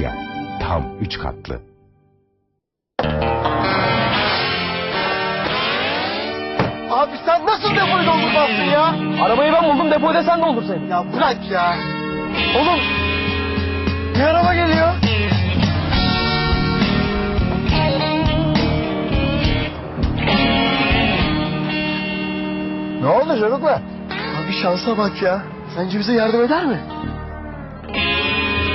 Asya. Tam üç katlı. Abi sen nasıl depoyu doldurmazsın ya? Arabayı ben buldum depoyu da sen doldursaydın. Ya bırak ya. Oğlum. Bir araba geliyor. Ne oldu çocuklar? Abi şansa bak ya. Sence bize yardım eder mi?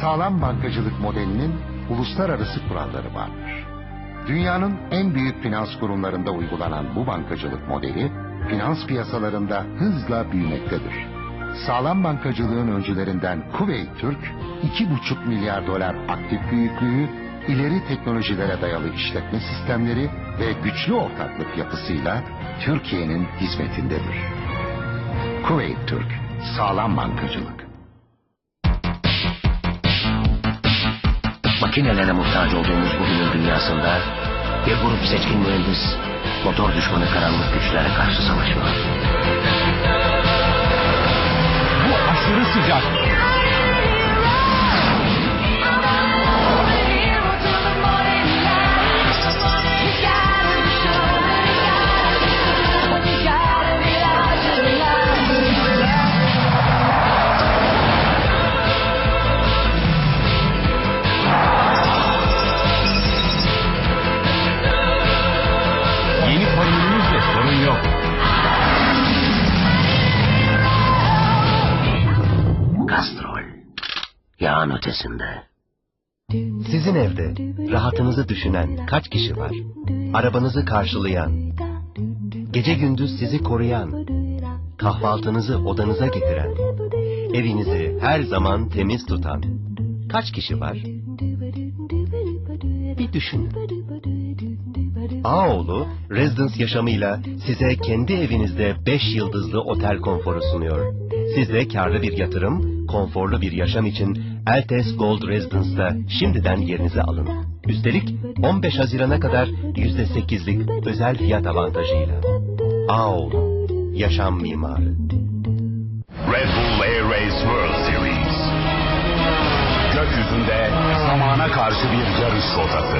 Sağlam bankacılık modelinin uluslararası kuralları vardır. Dünyanın en büyük finans kurumlarında uygulanan bu bankacılık modeli, finans piyasalarında hızla büyümektedir. Sağlam bankacılığın öncülerinden Kuveyt Türk, 2,5 milyar dolar aktif büyüklüğü, ileri teknolojilere dayalı işletme sistemleri ve güçlü ortaklık yapısıyla Türkiye'nin hizmetindedir. Kuveyt Türk, sağlam bankacılık. Makinelere muhtaç olduğumuz bugünün dünyasında bir grup seçkin mühendis motor düşmanı karanlık güçlere karşı savaşıyor. Yağın ötesinde. Sizin evde rahatınızı düşünen kaç kişi var? Arabanızı karşılayan, gece gündüz sizi koruyan, kahvaltınızı odanıza getiren, evinizi her zaman temiz tutan kaç kişi var? Bir düşünün. Ağoğlu, Residence yaşamıyla size kendi evinizde 5 yıldızlı otel konforu sunuyor. Siz de karlı bir yatırım, konforlu bir yaşam için Eltes Gold Residence'da şimdiden yerinizi alın. Üstelik 15 Haziran'a kadar %8'lik özel fiyat avantajıyla. Ağoğlu, yaşam mimarı. Red Bull Air Race World Series. Gökyüzünde zamana karşı bir yarış rotası.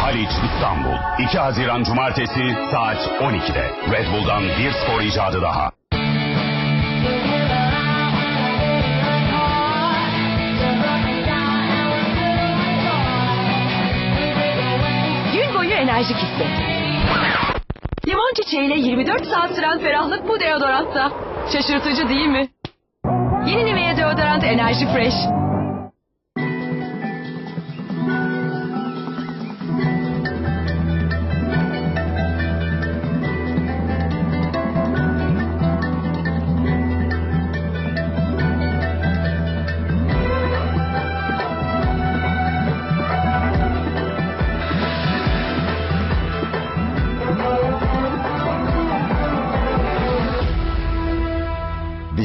Haliç İstanbul. 2 Haziran Cumartesi saat 12'de. Red Bull'dan bir spor icadı daha. Boyu enerjik hisset. Limon çiçeğiyle 24 saat süren ferahlık bu deodorantta. Şaşırtıcı değil mi? Yeni Nivea deodorant enerji fresh.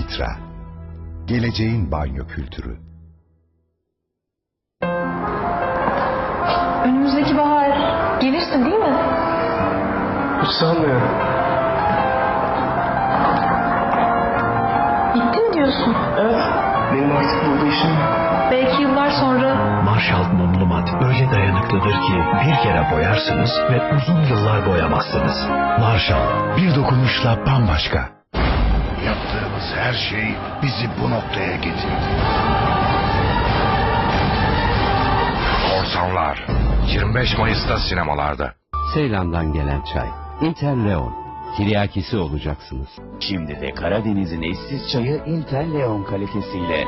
Vitra. Geleceğin banyo kültürü. Önümüzdeki bahar gelirsin değil mi? Hiç sanmıyorum. Gittin diyorsun. Evet. Benim artık burada işim yok. Belki yıllar sonra Marshall mumlu mat öyle dayanıklıdır ki bir kere boyarsınız ve uzun yıllar boyamazsınız. Marshall Bir dokunuşla bambaşka. Her şey bizi bu noktaya getirdi. Korsanlar. 25 Mayıs'ta sinemalarda. Seylan'dan gelen çay. Interleon. Tiryakisi olacaksınız. Şimdi de Karadeniz'in eşsiz çayı Interleon kalitesiyle.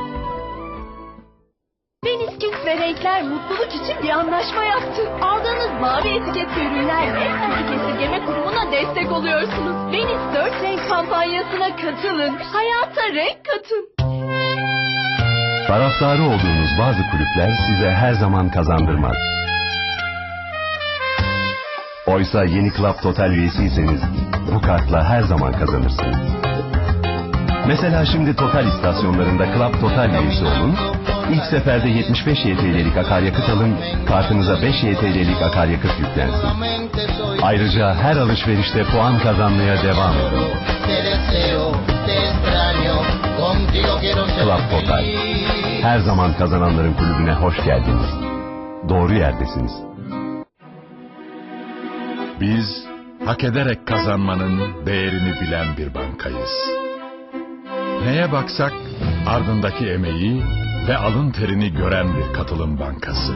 Deniz Kings ve Renkler mutluluk için bir anlaşma yaptı. Aldığınız mavi etiketli ürünlerle Etik Esirgeme Kurumu'na destek oluyorsunuz. Deniz 4 Renk kampanyasına katılın. Hayata renk katın. Taraftarı olduğunuz bazı kulüpler size her zaman kazandırmaz. Oysa yeni Club Total üyesiyseniz bu kartla her zaman kazanırsınız. Mesela şimdi Total istasyonlarında Club Total üyesi olun, ilk seferde 75 YTL'lik akaryakıt alın, kartınıza 5 YTL'lik akaryakıt yüklensin. Ayrıca her alışverişte puan kazanmaya devam edin. Club Total. Her zaman kazananların kulübüne hoş geldiniz. Doğru yerdesiniz. Biz hak ederek kazanmanın değerini bilen bir bankayız. Neye baksak ardındaki emeği ve alın terini gören bir katılım bankası.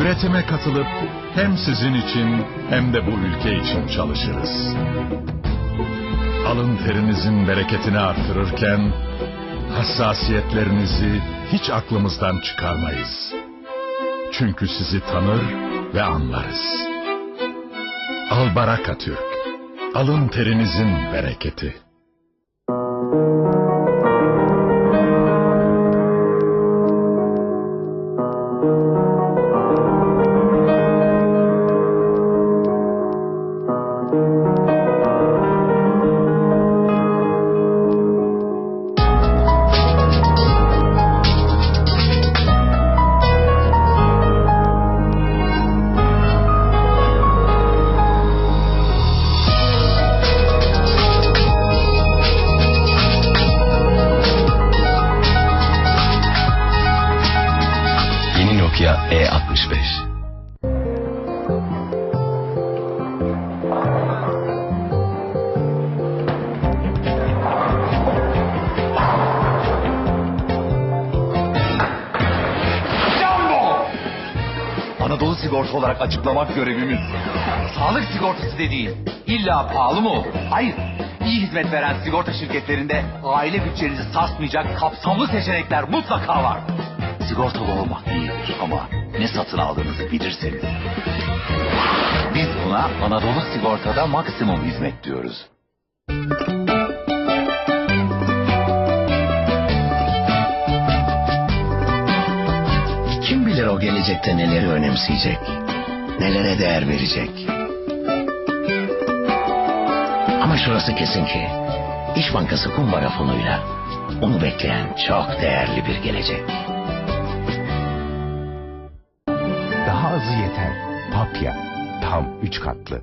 Üretime katılıp hem sizin için hem de bu ülke için çalışırız. Alın terinizin bereketini artırırken hassasiyetlerinizi hiç aklımızdan çıkarmayız. Çünkü sizi tanır ve anlarız. Albaraka Türk. Alın terinizin bereketi. Nokia E65. Anadolu Sigorta olarak açıklamak görevimiz. Sağlık sigortası dediğin illa pahalı mı? Hayır. İyi hizmet veren sigorta şirketlerinde aile bütçenizi sarsmayacak kapsamlı seçenekler mutlaka var. Sigortalı olmak iyidir ama ne satın aldığınızı bilirseniz. Biz buna Anadolu Sigorta'da maksimum hizmet diyoruz. Kim bilir o gelecekte neleri önemseyecek, nelere değer verecek. Ama şurası kesin ki, İş Bankası kumbara fonuyla onu bekleyen çok değerli bir gelecek. Azı yeter. Papya. Tam 3 katlı.